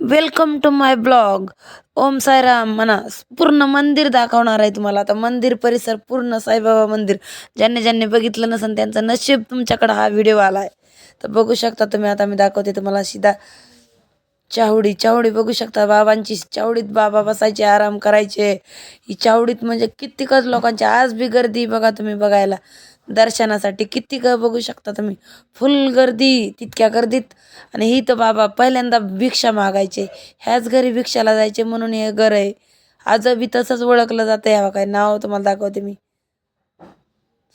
Welcome to my blog Om Sairam म्हणा पूर्ण मंदिर दाखवणार आहे तुम्हाला. आता मंदिर परिसर पूर्ण साईबाबा मंदिर. ज्यांनी ज्यांनी बघितलं नसेल त्यांचं नशीब तुमच्याकडं हा व्हिडिओ आला आहे तर बघू शकता तुम्ही आता मी दाखवते तुम्हाला सीधा. चावडी चावडी बघू शकता बाबांची. चावडीत बाबा बसायचे आराम करायचे. ही चावडीत म्हणजे कितीकच लोकांची आज बी गर्दी बघा तुम्ही बघायला. दर्शनासाठी किती ग बघू शकता तुम्ही. फुल गर्दी तितक्या गर्दीत. आणि ही तर बाबा पहिल्यांदा भिक्षा मागायचे. ह्याच घरी भिक्षाला जायचे म्हणून हे घर आहे. आज बी तसंच ओळखलं जातं. ह्या काय नाव तुम्हाला दाखवते मी.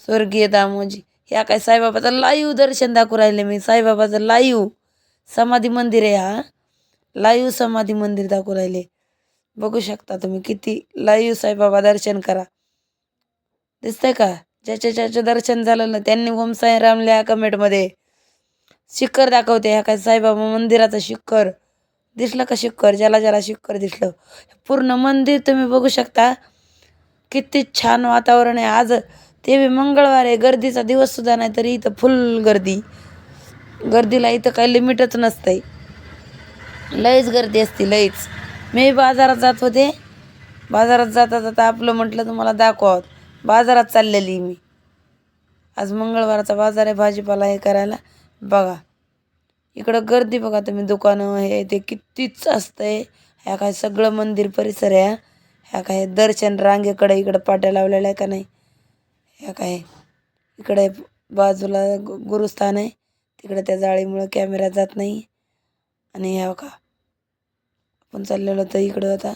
स्वर्गीय दामोजी. ह्या काय साईबाबाचं लाईव्ह दर्शन दाखवू राहिले मी. साईबाबाचं लाईव्ह समाधी मंदिर आहे हा. लाईव्ह समाधी मंदिर दाखवू राहिले. बघू शकता तुम्ही किती लाईव्ह साईबाबा दर्शन करा. दिसतंय का? ज्याच्या ज्याचं दर्शन झालं ना त्यांनी ओम साईराम लिहा कमेंटमध्ये. शिखर दाखवते ह्या काय साईबाबा मंदिराचं शिखर. दिसलं का शिखर? ज्याला ज्याला शिखर दिसलं. पूर्ण मंदिर तुम्ही बघू शकता. किती छान वातावरण आहे. आज ते बी मंगळवार आहे. गर्दीचा दिवससुद्धा नाही तरी इथं फुल गर्दी. गर्दीला इथं काही लिमिटच नसतंय. लईच गर्दी असते लईच मी बाजारात जात होते. बाजारात जाता जाता आपलं म्हटलं तुम्हाला दाखवावं बाजारात चाललेली मी. आज मंगळवारचा बाजार आहे भाजीपाला हे करायला. बघा. इकडं गर्दी बघा तुम्ही दुकानं हे ते कितीच असतंय. ह्या काय सगळं मंदिर परिसर आहे ह्या काय दर्शन रांगेकडे इकडं पाट्या लावलेल्या आहे का नाही? ह्या काय इकडे बाजूला गुरुस्थान आहे. तिकडे त्या जाळीमुळं कॅमेरा जात नाही. आणि ह्या का आपण चाललेलो तर इकडं आता.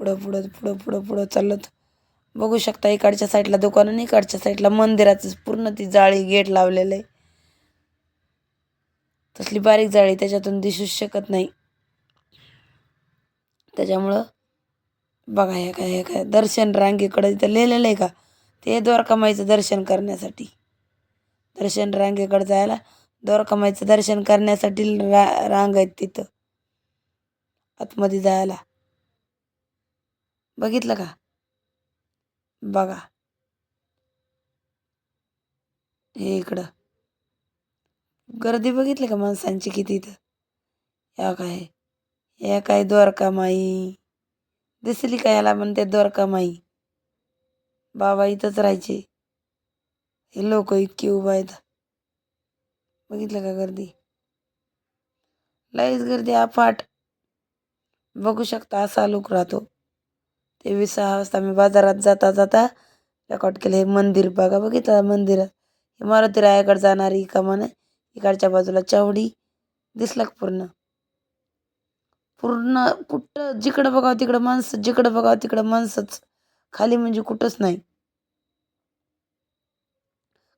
पुढं पुढं पुढं पुढं पुढं चालत बघू शकता इकडच्या साईडला दुकान आणि इकडच्या साईडला मंदिराचं पूर्ण ती जाळी गेट लावलेलं आहे तसली बारीक जाळी त्याच्यातून दिसूच शकत नाही. त्याच्यामुळं बघा हे काय हे काय. दर्शन रांगेकडं इथं लिहिलेलं आहे का? ते द्वारकामाईचं दर्शन करण्यासाठी. दर्शन रांगेकडं जायला द्वारकामाईचं दर्शन करण्यासाठी रा रांग आहेत तिथं. आतमध्ये जायला. बघितलं का? बघा. हे इकडं. गर्दी बघितली का माणसांची किती इथं? या काय? या काय द्वारकामाई दिसली का याला म्हणते द्वारकामाई बाबा इथंच राहायचे. हे लोक इतकी उभा आहेत. बघितलं का गर्दी? लईच गर्दी अफाट बघू शकता असा लोक राहतो. तेवीस सहा वाजता मी बाजारात जाता जाता रेकॉर्ड केलं हे मंदिर बघा बघितलं मंदिरात. इमारती रायाकडे जाणारी कमान इकडच्या बाजूला चावडी दिसला का पूर्ण? पूर्ण कुठं जिकडं बघावं तिकडं माणसं जिकडं बघावं तिकडं माणसंच. खाली म्हणजे कुठंच नाही.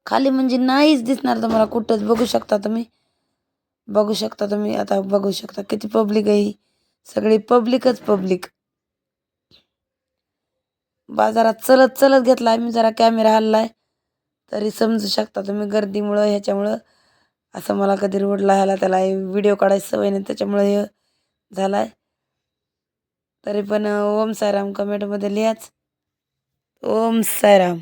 खाली म्हणजे नाहीच दिसणार तुम्हाला कुठंच. बघू शकता तुम्ही. बघू शकता तुम्ही. आता बघू शकता किती पब्लिक आहे ही. सगळी पब्लिकच पब्लिक बाजारात चलत चलत घेतला मी जरा कॅमेरा हल्लाय. तरी समजू शकता तुम्ही गर्दीमुळं ह्याच्यामुळं. असं मला कधी रोडला ह्याला त्याला व्हिडिओ काढायची सवय नाही. त्याच्यामुळं हे झाला आहे तरी पण ओम सायराम कमेंटमध्ये लिहाच. ओम सायराम